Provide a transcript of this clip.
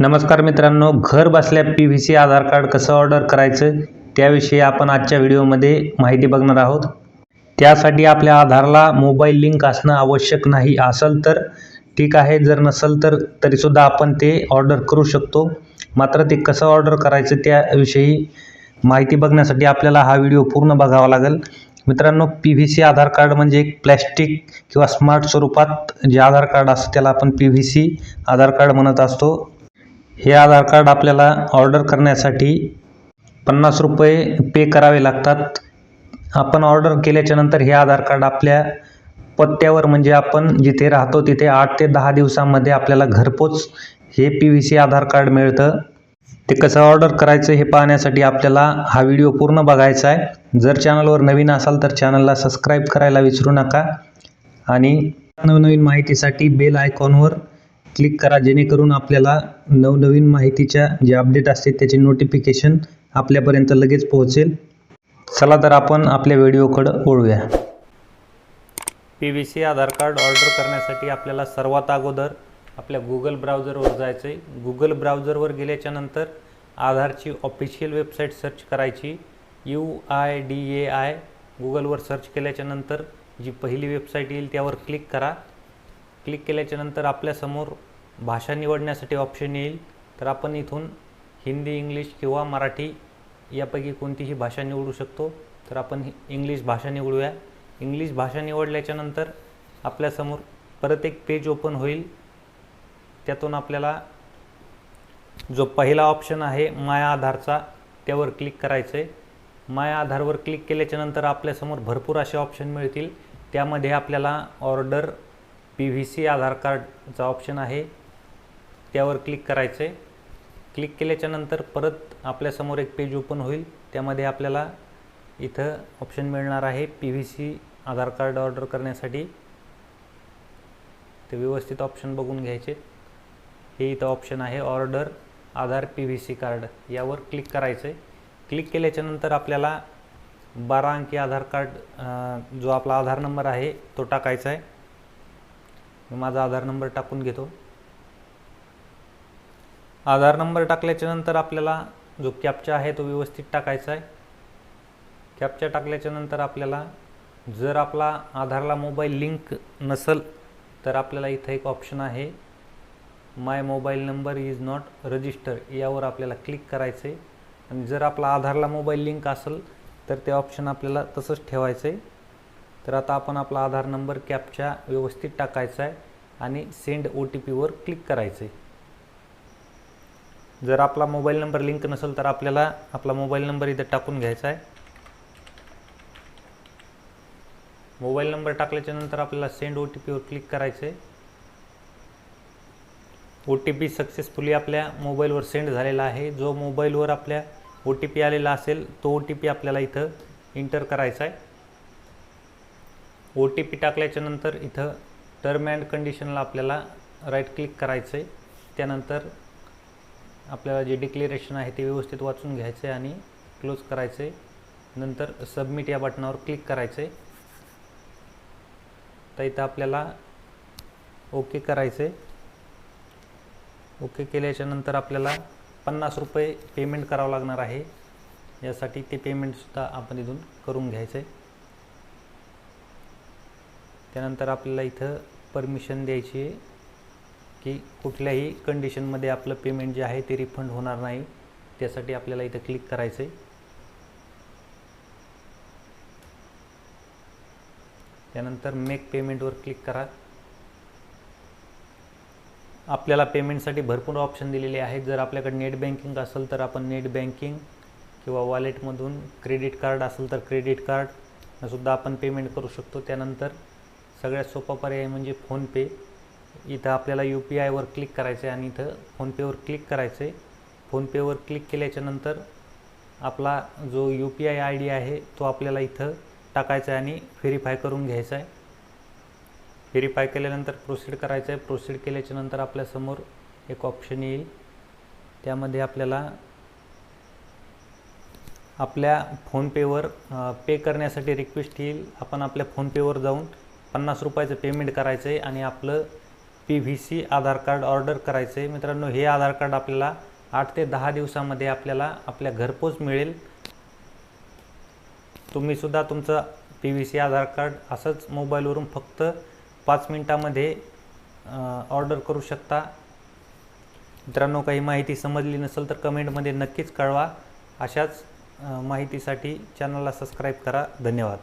नमस्कार मित्रांनो घर बसल्या P V C Aadhaar card कसं ऑर्डर करायचं त्याविषयी आपण आजच्या व्हिडिओमध्ये माहिती बघणार आहोत. त्यासाठी आपल्या आधारला मोबाईल लिंक असणं आवश्यक नाही असेल तर ठीक आहे जर नसेल तर तरीसुद्धा आपण ते ऑर्डर करू शकतो. मात्र ते कसं ऑर्डर करायचं त्याविषयी माहिती बघण्यासाठी आपल्याला हा व्हिडिओ पूर्ण बघावा लागेल. मित्रांनो P V C Aadhaar card म्हणजे एक प्लॅस्टिक किंवा स्मार्ट स्वरूपात जे आधार कार्ड असतं त्याला आपण P V C Aadhaar card म्हणत असतो. हे आधार कार्ड आपल्याला ऑर्डर करण्यासाठी पन्नास रुपये पे करावे लागतात. आपण ऑर्डर केल्याच्यानंतर हे आधार कार्ड आपल्या पत्त्यावर म्हणजे आपण जिथे राहतो तिथे आठ ते दहा दिवसामध्ये आपल्याला घरपोच हे P V C Aadhaar card मिळतं. ते कसं ऑर्डर करायचं हे पाहण्यासाठी आपल्याला हा व्हिडिओ पूर्ण बघायचा आहे. जर चॅनलवर नवीन असाल तर चॅनलला सबस्क्राईब करायला विसरू नका. आणि नवनवीन माहितीसाठी बेल आयकॉनवर क्लिक करा जेणेकरून आपल्याला नवनवीन माहितीच्या जे अपडेट असते त्याचे नोटिफिकेशन आपल्यापर्यंत लगेच पोहोचेल. चला तर आपण आपल्या व्हिडिओकडं ओळूया P V C Aadhaar card order करण्यासाठी आपल्याला सर्वात अगोदर आपल्या गुगल ब्राउझरवर जायचं आहे गुगल ब्राउझरवर गेल्याच्यानंतर आधारची ऑफिशियल वेबसाईट सर्च करायची. U I D A I गुगलवर सर्च केल्याच्यानंतर जी पहिली वेबसाईट येईल त्यावर क्लिक करा. क्लिक केल्याच्यानंतर आपल्यासमोर भाषा निवडण्यासाठी ऑप्शन येईल तर आपण इथून हिंदी इंग्लिश किंवा मराठी यापैकी कोणतीही भाषा निवडू शकतो. तर आपण इंग्लिश भाषा निवडूया. इंग्लिश भाषा निवडल्याच्यानंतर आपल्यासमोर परत एक पेज ओपन होईल. त्यातून आपल्याला जो पहिला ऑप्शन आहे माय आधारचा त्यावर क्लिक करायचं आहे माय आधारवर क्लिक केल्याच्यानंतर आपल्यासमोर भरपूर असे ऑप्शन मिळतील. त्यामध्ये आपल्याला order P V C Aadhaar कार्डचा ऑप्शन आहे. त्यावर क्लिक करायचं आहे क्लिक केल्याच्यानंतर परत आपल्यासमोर एक पेज ओपन होईल. त्यामध्ये आपल्याला इथं ऑप्शन मिळणार आहे P V C Aadhaar card order करण्यासाठी. ते व्यवस्थित ऑप्शन बघून घ्यायचे. हे इथं ऑप्शन आहे order Aadhaar P V C card यावर क्लिक करायचं आहे क्लिक केल्याच्यानंतर आपल्याला बारा अंकी आधार कार्ड जो आपला आधार नंबर आहे तो टाकायचा आहे मी माझा आधार नंबर टाकून घेतो. आधार नंबर टाकल्याच्यानंतर आपल्याला जो कॅपचा आहे तो व्यवस्थित टाकायचा आहे. कॅप्चा टाकल्याच्यानंतर आपल्याला जर आपला आधारला मोबाईल लिंक नसेल तर आपल्याला इथं एक ऑप्शन आहे. My mobile number is not register. यावर आपल्याला क्लिक करायचं आहे आणि जर आपला आधारला मोबाईल लिंक असेल तर ते ऑप्शन आपल्याला तसंच ठेवायचं आहे तर आता आपण आपला आधार नंबर कॅपच्या व्यवस्थित टाकायचा आहे आणि सेंड ओ टी पीवर क्लिक करायचं आहे जर आपला मोबाईल नंबर लिंक नसेल तर आपल्याला आपला मोबाईल नंबर इथं टाकून घ्यायचा आहे. मोबाईल नंबर टाकल्याच्या नंतर आपल्याला सेंड ओ टी पीवर क्लिक करायचं आहे. ओ टी पी सक्सेसफुली आपल्या मोबाईलवर सेंड झालेला आहे. जो मोबाईलवर आपल्या ओ टी पी आलेला असेल तो ओ टी पी आपल्याला इथं इंटर करायचा आहे. ओ टी पी टाकल्याच्या नंतर इथं टर्म अँड कंडिशनला आपल्याला राईट क्लिक करायचं आहे त्यानंतर आपल्याला जे डिक्लेरेशन आहे ते व्यवस्थित वाचून घ्यायचं आहे आणि क्लोज करायचे नंतर सबमिट या बटनावर क्लिक करायचे तर इथं आपल्याला ओके करायचे ओके ओके केल्याच्यानंतर आपल्याला पन्नास रुपये पेमेंट करावं लागणार आहे. यासाठी ते पेमेंटसुद्धा आपण इथून करून घ्यायचे त्यानंतर आपल्याला इथं परमिशन द्यायची आहे. की कुठल्याही कंडिशनमध्ये आपलं पेमेंट जे आहे ते रिफंड होणार नाही. त्यासाठी आपल्याला इथं क्लिक करायचं आहे त्यानंतर मेक पेमेंटवर क्लिक करा. आपल्याला पेमेंटसाठी भरपूर ऑप्शन दिलेले आहेत. जर आपल्याकडे नेट बँकिंग असेल तर आपण नेट बँकिंग किंवा वॉलेटमधून क्रेडिट कार्ड असेल तर क्रेडिट कार्डसुद्धा आपण पेमेंट करू शकतो. त्यानंतर सगळ्यात सोपा पर्याय म्हणजे फोनपे इथं आपल्याला यू पी आयवर क्लिक करायचं आहे आणि इथं फोनपेवर क्लिक करायचं आहे फोनपेवर क्लिक केल्याच्यानंतर आपला जो U P I I D आहे तो आपल्याला इथं टाकायचा आहे आणि व्हेरीफाय करून घ्यायचा आहे व्हेरीफाय केल्यानंतर प्रोसीड करायचं आहे प्रोसीड केल्याच्यानंतर आपल्यासमोर एक ऑप्शन येईल. त्यामध्ये आपल्याला आपल्या फोनपेवर पे करण्यासाठी रिक्वेस्ट येईल. आपण आपल्या फोनपेवर जाऊन पन्नास रुपयाचं पेमेंट करायचं आहे आणि आपलं P V C Aadhaar card order करायचं आहे मित्रांनो हे आधार कार्ड आपल्याला आठ ते दहा दिवसामध्ये आपल्याला आपल्या घरपोच मिळेल. तुम्हीसुद्धा तुमचं P V C Aadhaar card असंच मोबाईलवरून फक्त पाच मिनटामध्ये ऑर्डर करू शकता. मित्रांनो काही माहिती समजली नसेल तर कमेंटमध्ये नक्कीच कळवा. अशाच माहितीसाठी चॅनलला सबस्क्राईब करा. धन्यवाद.